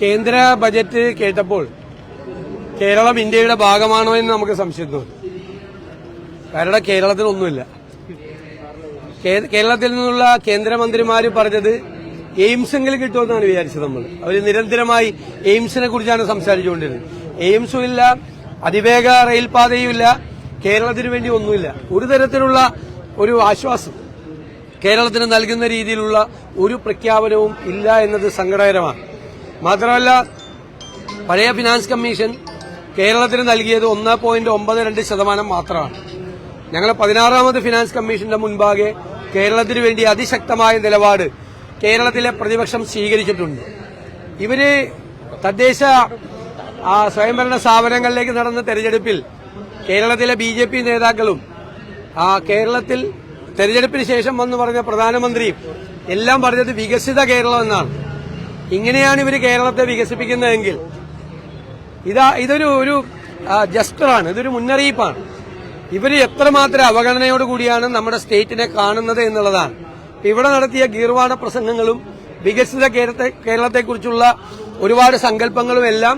കേന്ദ്ര ബജറ്റ് കേട്ടപ്പോൾ കേരളം ഇന്ത്യയുടെ ഭാഗമാണോ എന്ന് നമുക്ക് സംശയം തോന്നി കാരണം കേരളത്തിലൊന്നുമില്ല. ഒന്നുമില്ല കേരളത്തിൽ നിന്നുള്ള കേന്ദ്രമന്ത്രിമാര് പറഞ്ഞത് എയിംസെങ്കിൽ കിട്ടുമെന്നാണ് വിചാരിച്ചത് നമ്മൾ അവർ നിരന്തരമായി എയിംസിനെ കുറിച്ചാണ് സംസാരിച്ചുകൊണ്ടിരുന്നത്. എയിംസും ഇല്ല അതിവേഗ റെയിൽപാതയും ഇല്ല കേരളത്തിന് വേണ്ടി ഒന്നുമില്ല. ഒരു തരത്തിലുള്ള ഒരു ആശ്വാസം. കേരളത്തിന് നൽകുന്ന രീതിയിലുള്ള ഒരു പ്രഖ്യാപനവും ഇല്ല എന്നത് സങ്കടകരമാണ്. മാത്രമല്ല പഴയ ഫിനാൻസ് കമ്മീഷൻ കേരളത്തിന് നൽകിയത് ഒന്ന് പോയിന്റ് ഒമ്പത് രണ്ട് ശതമാനം മാത്രമാണ്. ഞങ്ങൾ പതിനാറാമത് ഫിനാൻസ് കമ്മീഷന്റെ മുൻപാകെ കേരളത്തിന് വേണ്ടി അതിശക്തമായ നിലപാട് കേരളത്തിലെ പ്രതിപക്ഷം സ്വീകരിച്ചിട്ടുണ്ട്. ഇവർ തദ്ദേശ സ്വയംഭരണ സ്ഥാപനങ്ങളിലേക്ക് നടന്ന തെരഞ്ഞെടുപ്പിൽ കേരളത്തിലെ ബി നേതാക്കളും കേരളത്തിൽ തെരഞ്ഞെടുപ്പിന് ശേഷം വന്ന് പറഞ്ഞ പ്രധാനമന്ത്രിയും എല്ലാം പറഞ്ഞത് വികസിത കേരളം എന്നാണ്. ഇങ്ങനെയാണ് ഇവർ കേരളത്തെ വികസിപ്പിക്കുന്നതെങ്കിൽ. ഇതാ ഇതൊരു ഒരു ജസ്റ്ററാണ് ഇതൊരു മുന്നറിയിപ്പാണ്. ഇവർ എത്രമാത്രം അവഗണനയോട് കൂടിയാണ് നമ്മുടെ സ്റ്റേറ്റിനെ കാണുന്നത് എന്നുള്ളതാണ്. ഇവിടെ നടത്തിയ ഗീർവാണ പ്രസംഗങ്ങളും വികസിത കേരളത്തെ കേരളത്തെക്കുറിച്ചുള്ള ഒരുപാട് സങ്കല്പങ്ങളും എല്ലാം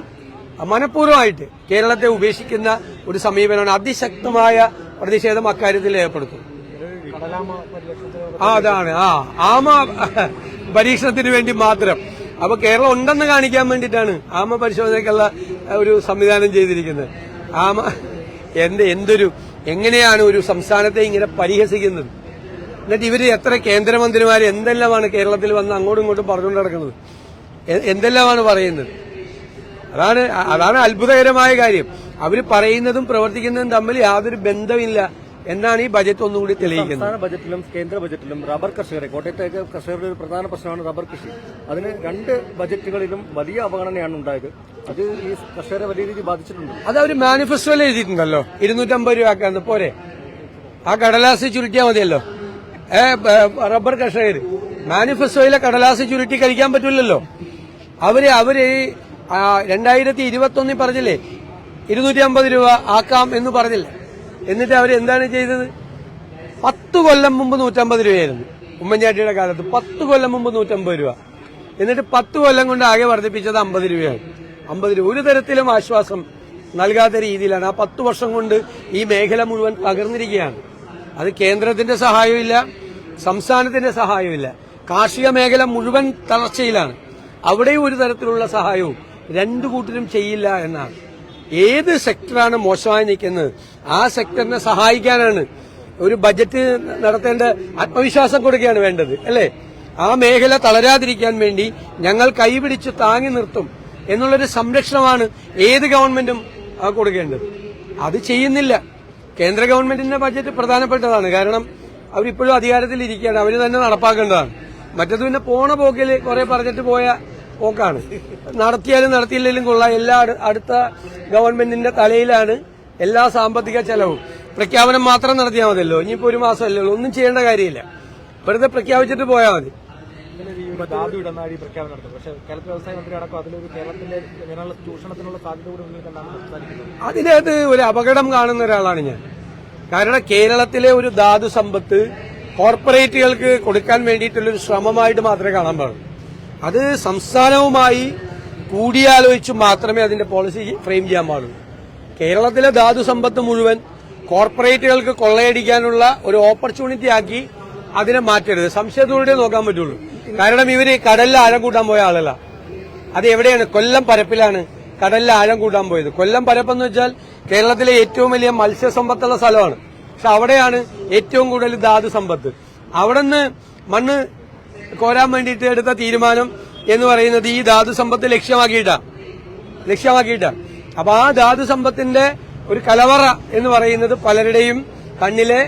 മനഃപൂർവമായിട്ട് കേരളത്തെ ഉപേക്ഷിക്കുന്ന ഒരു സമീപനമാണ്. അതിശക്തമായ പ്രതിഷേധം അക്കാര്യത്തിൽ ഏർപ്പെടുത്തും. ആ അതാണ്. ആ ആമ പരീക്ഷണത്തിന് വേണ്ടി മാത്രം. അപ്പൊ കേരളം ഉണ്ടെന്ന് കാണിക്കാൻ വേണ്ടിയിട്ടാണ് ആമ പരിശോധനയ്ക്കുള്ള ഒരു സംവിധാനം ചെയ്തിരിക്കുന്നത്. ആമ എന്ത് എന്തൊരു എങ്ങനെയാണ് ഒരു സംസ്ഥാനത്തെ ഇങ്ങനെ പരിഹസിക്കുന്നത്? എന്നിട്ട് ഇവർ എത്ര കേന്ദ്രമന്ത്രിമാർ എന്തെല്ലാമാണ് കേരളത്തിൽ വന്ന് അങ്ങോട്ടും ഇങ്ങോട്ടും പറഞ്ഞുകൊണ്ട് നടക്കുന്നത്? എന്തെല്ലാമാണ് പറയുന്നത്? അതാണ് അതാണ് അത്ഭുതകരമായ കാര്യം. അവർ പറയുന്നതും പ്രവർത്തിക്കുന്നതും തമ്മിൽ യാതൊരു ബന്ധമില്ല. എന്നാണ് ഈ ബജറ്റ് ഒന്നുകൂടി തെളിയിക്കുന്നത്. സംസ്ഥാന ബജറ്റിലും കേന്ദ്ര ബജറ്റിലും റബ്ബർ കർഷകരെ കോട്ടയത്തേക്ക് കർഷകരുടെ ഒരു പ്രധാന പ്രശ്നമാണ് റബ്ബർ കൃഷി. അതിന് രണ്ട് ബജറ്റുകളിലും വലിയ അവഗണനയാണ് ഉണ്ടായത്. അത് ഈ കർഷകരെ വലിയ രീതിയിൽ ബാധിച്ചിട്ടുണ്ട്. അത് അവർ മാനിഫെസ്റ്റോയിൽ എഴുതിയിട്ടുണ്ടല്ലോ. ഇരുന്നൂറ്റമ്പത് രൂപ പോരെ. ആ കടലാസ് ചുരുട്ടിയാൽ മതിയല്ലോ. ഏ റബ്ബർ കർഷകർ മാനിഫെസ്റ്റോയിലെ കടലാസ് ചുരുട്ടി കഴിക്കാൻ പറ്റില്ലല്ലോ അവർ അവർ രണ്ടായിരത്തി ഇരുപത്തി ഒന്നിൽ പറഞ്ഞില്ലേ? ഇരുന്നൂറ്റി അമ്പത് രൂപ ആക്കാം എന്ന് പറഞ്ഞില്ലേ? എന്നിട്ട് അവർ എന്താണ് ചെയ്തത്? പത്ത് കൊല്ലം മുമ്പ് നൂറ്റമ്പത് രൂപയായിരുന്നു. ഉമ്മൻചാണ്ടിയുടെ കാലത്ത് പത്ത് കൊല്ലം മുമ്പ് നൂറ്റമ്പത് രൂപ. എന്നിട്ട് പത്ത് കൊല്ലം കൊണ്ട് ആകെ വർദ്ധിപ്പിച്ചത് അമ്പത് രൂപയാണ്. അമ്പത് രൂപ. ഒരു തരത്തിലും ആശ്വാസം നൽകാത്ത രീതിയിലാണ് ആ പത്ത് വർഷം കൊണ്ട് ഈ മേഖല മുഴുവൻ തകർന്നിരിക്കുകയാണ്. അത് കേന്ദ്രത്തിന്റെ സഹായമില്ല സംസ്ഥാനത്തിന്റെ സഹായമില്ല കാർഷിക മേഖല മുഴുവൻ തളർച്ചയിലാണ്. അവിടെയും ഒരു തരത്തിലുള്ള സഹായവും രണ്ടു കൂട്ടരും ചെയ്യില്ല എന്നാണ്. ഏത് സെക്ടറാണ് മോശമായി നിൽക്കുന്നത്? ആ സെക്ടറിനെ സഹായിക്കാനാണ് ഒരു ബജറ്റ് നടത്തേണ്ട ആത്മവിശ്വാസം കൊടുക്കുകയാണ് വേണ്ടത് അല്ലേ? ആ മേഖല തളരാതിരിക്കാൻ വേണ്ടി ഞങ്ങൾ കൈപിടിച്ച് താങ്ങി നിർത്തും എന്നുള്ളൊരു സംരക്ഷണമാണ് ഏത് ഗവൺമെന്റും കൊടുക്കേണ്ടത്. അത് ചെയ്യുന്നില്ല. കേന്ദ്ര ഗവൺമെന്റിന്റെ ബജറ്റ് പ്രധാനപ്പെട്ടതാണ്. കാരണം അവരിപ്പോഴും അധികാരത്തിൽ ഇരിക്കുകയാണ് അവർ തന്നെ നടപ്പാക്കേണ്ടതാണ്. മറ്റത് പിന്നെ പോണ പോക്കിൽ കുറെ പറഞ്ഞിട്ട് പോയ പോക്കാണ് നടത്തിയാലും നടത്തിയില്ലെങ്കിലും കൊള്ളാം. എല്ലാ അടുത്ത ഗവൺമെന്റിന്റെ തലയിലാണ് എല്ലാ സാമ്പത്തിക ചെലവും. പ്രഖ്യാപനം മാത്രം നടത്തിയാൽ മതിയല്ലോ. ഇനിയിപ്പോ ഒരു മാസമല്ലേ ഉള്ളൂ. ഒന്നും ചെയ്യേണ്ട കാര്യമില്ല. വെറുതെ പ്രഖ്യാപിച്ചിട്ട് പോയാൽ മതി. ധാതു ഇടനാഴി പ്രഖ്യാപനം നടത്തും. പക്ഷേ കേരളത്തിലെ വ്യവസായ മന്ത്രി അടക്കം അതിലൊരു കേരളത്തിന്റെ ജനങ്ങളുടെ ചൂഷണത്തിനുള്ള സാധ്യത കൂടി മുന്നിൽ കണ്ടാണ് സംസാരിക്കുന്നത്. അതിനകത്ത് ഒരു അപകടം കാണുന്ന ഒരാളാണ് ഞാൻ. കാരണം കേരളത്തിലെ ഒരു ധാതു സമ്പത്ത് കോർപ്പറേറ്റുകൾക്ക് കൊടുക്കാൻ വേണ്ടിയിട്ടുള്ള ഒരു ശ്രമമായിട്ട് മാത്രമേ കാണാൻ പാടുള്ളൂ. അത് സംസ്ഥാനവുമായി കൂടിയാലോചിച്ച് മാത്രമേ അതിന്റെ പോളിസി ഫ്രെയിം ചെയ്യാൻ പാടുള്ളൂ. കേരളത്തിലെ ധാതു സമ്പത്ത് മുഴുവൻ കോർപ്പറേറ്റുകൾക്ക് കൊള്ളയടിക്കാനുള്ള ഒരു ഓപ്പർച്യൂണിറ്റി ആക്കി അതിനെ മാറ്റരുത്. സംശയത്തോടെ നോക്കാൻ പറ്റുള്ളൂ. കാരണം ഇവർ കടലിൽ ആഴം കൂട്ടാൻ പോയ ആളല്ല. അത് എവിടെയാണ്? കൊല്ലം പരപ്പിലാണ് കടലിൽ ആഴം കൂട്ടാൻ പോയത്. കൊല്ലം പരപ്പെന്ന് വെച്ചാൽ കേരളത്തിലെ ഏറ്റവും വലിയ മത്സ്യസമ്പത്തുള്ള സ്ഥലമാണ്. പക്ഷെ അവിടെയാണ് ഏറ്റവും കൂടുതൽ ധാതു സമ്പത്ത്. അവിടെ നിന്ന് മണ്ണ് കോരാൻ വേണ്ടിയിട്ട് എടുത്ത തീരുമാനം എന്ന് പറയുന്നത് ഈ ധാതു സമ്പത്ത് ലക്ഷ്യമാക്കിയിട്ടാണ് ലക്ഷ്യമാക്കിയിട്ടാണ് അപ്പൊ ആ ധാതു സമ്പത്തിന്റെ ഒരു കലവറ എന്ന് പറയുന്നത് പലരുടെയും കണ്ണിലെ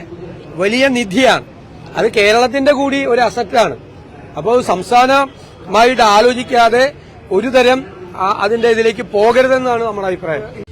വലിയ നിധിയാണ്. അത് കേരളത്തിന്റെ കൂടി ഒരു അസറ്റാണ് അപ്പോൾ സംസ്ഥാനമായിട്ട് ആലോചിക്കാതെ ഒരുതരം അതിന്റെ ഇതിലേക്ക് പോകരുതെന്നാണ് നമ്മുടെ അഭിപ്രായം.